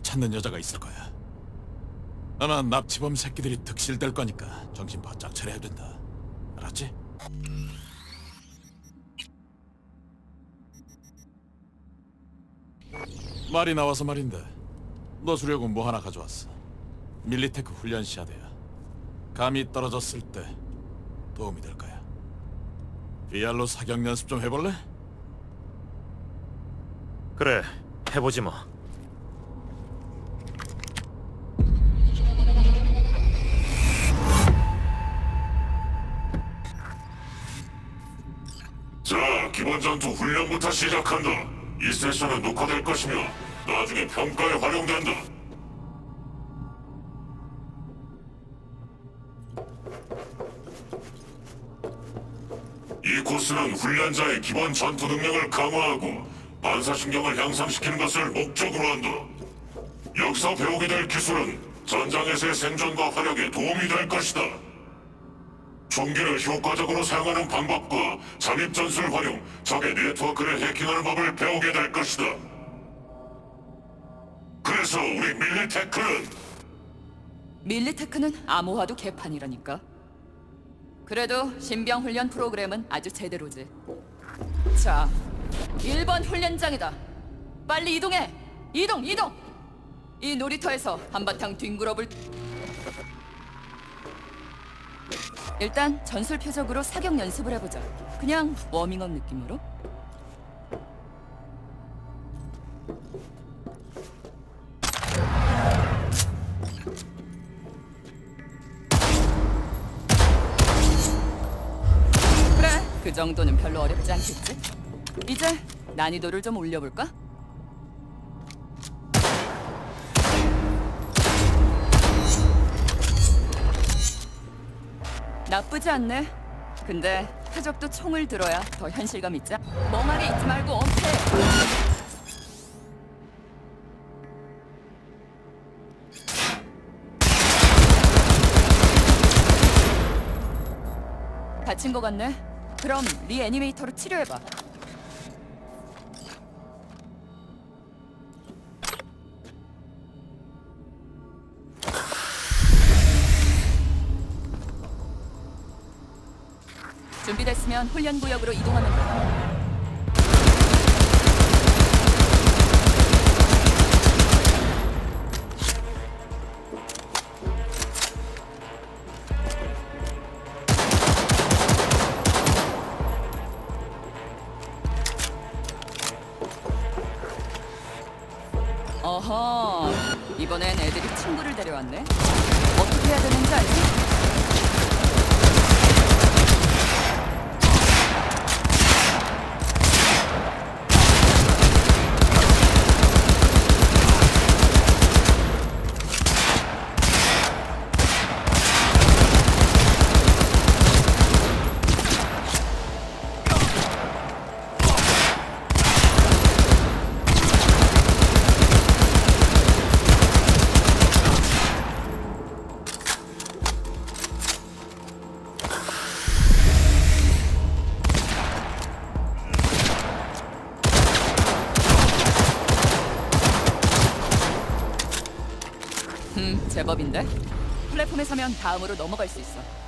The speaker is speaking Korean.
찾는 여자가 있을 거야. 아마 납치범 새끼들이 득실될 거니까 정신 바짝 차려야 된다. 알았지? 말이 나와서 말인데 너 주려고 뭐 하나 가져왔어. 밀리테크 훈련 시야대야. 감이 떨어졌을 때 도움이 될 거야. VR로 사격 연습 좀 해볼래? 그래, 해보지 뭐. 기본 전투 훈련부터 시작한다. 이 세션은 녹화될 것이며 나중에 평가에 활용된다. 이 코스는 훈련자의 기본 전투 능력을 강화하고 반사신경을 향상시키는 것을 목적으로 한다. 여기서 배우게 될 기술은 전장에서의 생존과 활약에 도움이 될 것이다. 총기를 효과적으로 사용하는 방법과 잠입 전술 활용, 적의 네트워크를 해킹하는 법을 배우게 될 것이다. 그래서 우리 밀리테크는 밀리테크는 암호화도 개판이라니까. 그래도 신병 훈련 프로그램은 아주 제대로지. 자, 1번 훈련장이다. 빨리 이동해. 이동, 이동. 이 놀이터에서 한바탕 뒹굴어볼. 일단 전술 표적으로 사격 연습을 해보자. 그냥 워밍업 느낌으로. 그래, 그 정도는 별로 어렵지 않겠지? 이제 난이도를 좀 올려볼까? 나쁘지 않네. 근데 표적도 총을 들어야 더 현실감 있자. 멍하게 있지 말고 엄폐. 다친 거 같네. 그럼 리 애니메이터로 치료해봐. 준비됐으면 훈련 구역으로 이동하면 돼. 어허, 이번엔 애들이 친구를 데려왔네. 제법인데. 플랫폼에 서면 다음으로 넘어갈 수 있어.